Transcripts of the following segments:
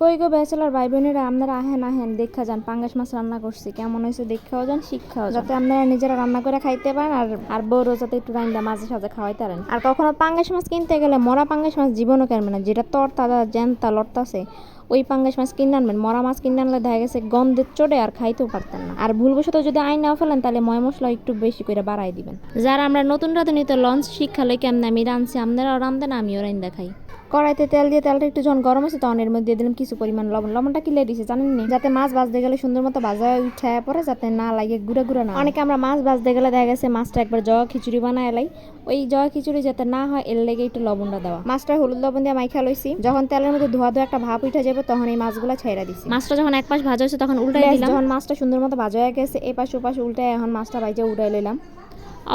কই গো ব্যাচেলার ভাই বোনেরা আপনারা আহেন আহেন দেখা যান পাঙ্গাস মাছ রান্না করছি। কেমন হয়েছে দেখাও যান শিক্ষাও যাতে আপনারা নিজেরা রান্না করে খাইতে পারেন আর আর বউরও যাতে একটু রান্না মাঝে সাঝে খাওয়াইতে পারেন। আর কখনো পাঙ্গাস মাছ কিনতে গেলে মরা পাঙ্গাস মাছ জীবনও কেনবে না যেটা তর তাজা জ্যান্তা লড়তাছে ওই পাঙ্গাস মাছ কিনে আনবেন। মরা মাছ কিনে আনলে দেখা গেছে গন্ধের চড়ে আর খাইতেও পারতেন না। আর ভুলবশত যদি আইন না ফেলেন তাহলে ময় মশলা একটু বেশি করে বাড়াই দিবেন। যারা আমরা নতুন রাঁধুনিতে লঞ্চ শিক্ষা লই কেমন আমি রাঁধছি আপনারাও রান্ধেন আমিও রান্দা খাই। কড়াইতে তেল দিয়ে তেলটা একটু যখন গরম আছে তখন এর মধ্যে দিয়ে দিলাম কিছু পরিমাণ লবণ। লবণটা কিলে দিছে জানেন নি? যাতে মাছ ভাজতে গেলে সুন্দর মতো ভাজা উঠায় পরে যাতে না লাগে গুঁড়া গুঁড়া না অনেকে আমরা মাছ ভাজতে গেলে দেখা গেছে মাছটা একবার জগা খিচুড়ি বানায় এলাই ওই জগা খিচুড়ি যাতে না হয় এর লেগে একটু লবণটা দেওয়া। মাছটা হলুদ লবণ দিয়ে মাইখা লইছি। যখন তেলের মধ্যে ধোয়া ধোয়া একটা ভাপ উঠে যাবে তখন এই মাছগুলো ছেড়ে দিছি। মাছটা যখন এক পাশ ভাজা হয়েছে তখন উল্টাই দিলাম। যখন মাছটা সুন্দর মতো ভাজা হয়ে গেছে এই পাশ ওপাশ উল্টায় এখন মাছটা ভাজা উঠাই লইলাম।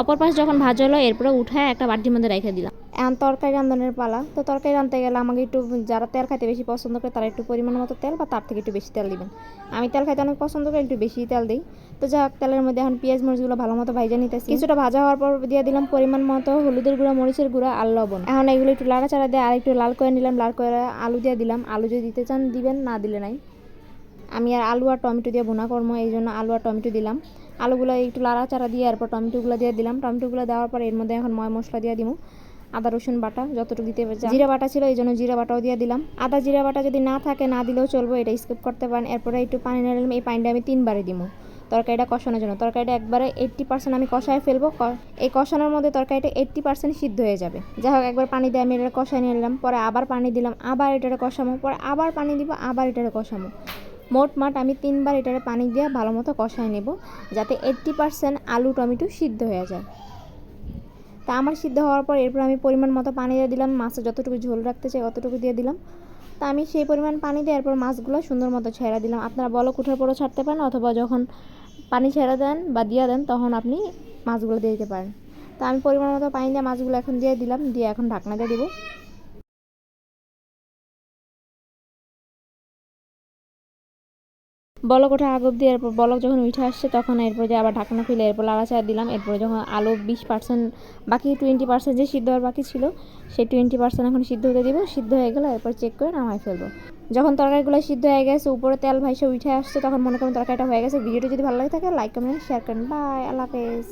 অপর পাশ যখন ভাজা হলো, এরপরে উঠায় একটা বাটির মধ্যে রেখে দিলাম। এখন তরকারি রান্ধনের পালা। তো তরকারি রাঁধতে গেলে আমাকে একটু, যারা তেল খাইতে বেশি পছন্দ করে, তারা একটু পরিমাণ মতো তেল বা তার থেকে একটু বেশি তেল দিবেন। আমি তেল খাইতে অনেক পছন্দ করি, একটু বেশি তেল দিই। তো হোক, তেলের মধ্যে এখন পেঁয়াজ, মরিচগুলো ভালো মতো ভাইজা নিতেছি। কিছুটা ভাজা হওয়ার পর দিয়ে দিলাম পরিমাণ মতো হলুদের গুঁড়া, মরিচের গুঁড়া আর লবণ। এখন এগুলো একটু লাড়াচাড়া দিয়ে আর একটু লাল করে নিলাম, লাল করে আলু দিয়ে দিলাম। আলু যদি দিতে চান, দিবেন, না দিলে নাই। আমি আর আলু আর টমেটো দিয়ে বোনা করব, এই জন্য আলু আর টমেটো দিলাম। আলুগুলো একটু লাড়াচাড়া দিয়ে, এরপর টমেটোগুলো দিয়ে দিলাম। টমেটোগুলো দেওয়ার পর এর মধ্যে এখন ময় মশলা দিয়ে দিব, আদা, রসুন বাটা, যতটুকু দিতে পারছি। জিরা বাটা ছিল, এই জন্য জিরা বাটাও দিয়ে দিলাম। আদা, জিরা বাটা যদি না থাকে, না দিলেও চলবো, এটা স্কিপ করতে পারেন। এরপরে একটু পানি নিলাম, এই পানিটা আমি তিনবারে দিব। তরকারিটা কষানোর জন্য। তরকারিটা একবারে এইট্টি পার্সেন্ট আমি কষায় ফেলব এই কষানোর মধ্যে তরকারিটা এইট্টি পার্সেন্ট সিদ্ধ হয়ে যাবে। যাই হোক, একবার পানি দিয়ে আমি এটা কষায় নিয়ে নিলাম, পরে আবার পানি দিলাম, আবার এটারে কষামো পরে আবার পানি দিব, আবার এটারে কষামো মোট মাঠ আমি তিনবার এটারে পানি দিয়ে ভালো মতো কষায় নেব, যাতে এইট্টি পার্সেন্ট আলু টমেটো সিদ্ধ হয়ে যায়। তা আমার সিদ্ধ হওয়ার পর এরপর আমি পরিমাণ মতো পানি দিয়ে দিলাম, মাছে যতটুকু ঝোল রাখতে চাই অতটুকু দিয়ে দিলাম। তা আমি সেই পরিমাণ পানি দিয়ে এরপর মাছগুলো সুন্দর মতো ছেড়ে দিলাম। আপনারা বলক উঠার পরও ছাড়তে পারেন, অথবা যখন পানি ছেড়ে দেন বা দিয়ে দেন, তখন আপনি মাছগুলো দিয়ে দিতে পারেন। তা আমি পরিমাণ মতো পানি দিয়ে মাছগুলো এখন দিয়ে দিলাম, দিয়ে এখন ঢাকনা দিয়ে দিব। বলক ওঠা আগ অব্দি এরপর বলক যখন উঠে আসছে তখন এরপর যে আবার ঢাকনা খুলে এরপর লাড়াচাড়া দিলাম, এরপর যখন আলু বিশ পার্সেন্ট বাকি টোয়েন্টি পার্সেন্ট যে সিদ্ধ হওয়ার বাকি ছিল, সেই টোয়েন্টি পার্সেন্ট এখন সিদ্ধ হতে দিব, সিদ্ধ হয়ে গেলে এরপর চেক করে নামাই ফেলব। যখন তরকারিগুলো সিদ্ধ হয়ে গেছে, উপরে তেল ভাইসে উঠে আসছে, তখন মনে করুন তরকারিটা হয়ে গেছে। ভিডিওটি যদি ভালো লাগে থাকে লাইক কমেন্ট শেয়ার করেন। বাই আল্লাহ হাফেজ।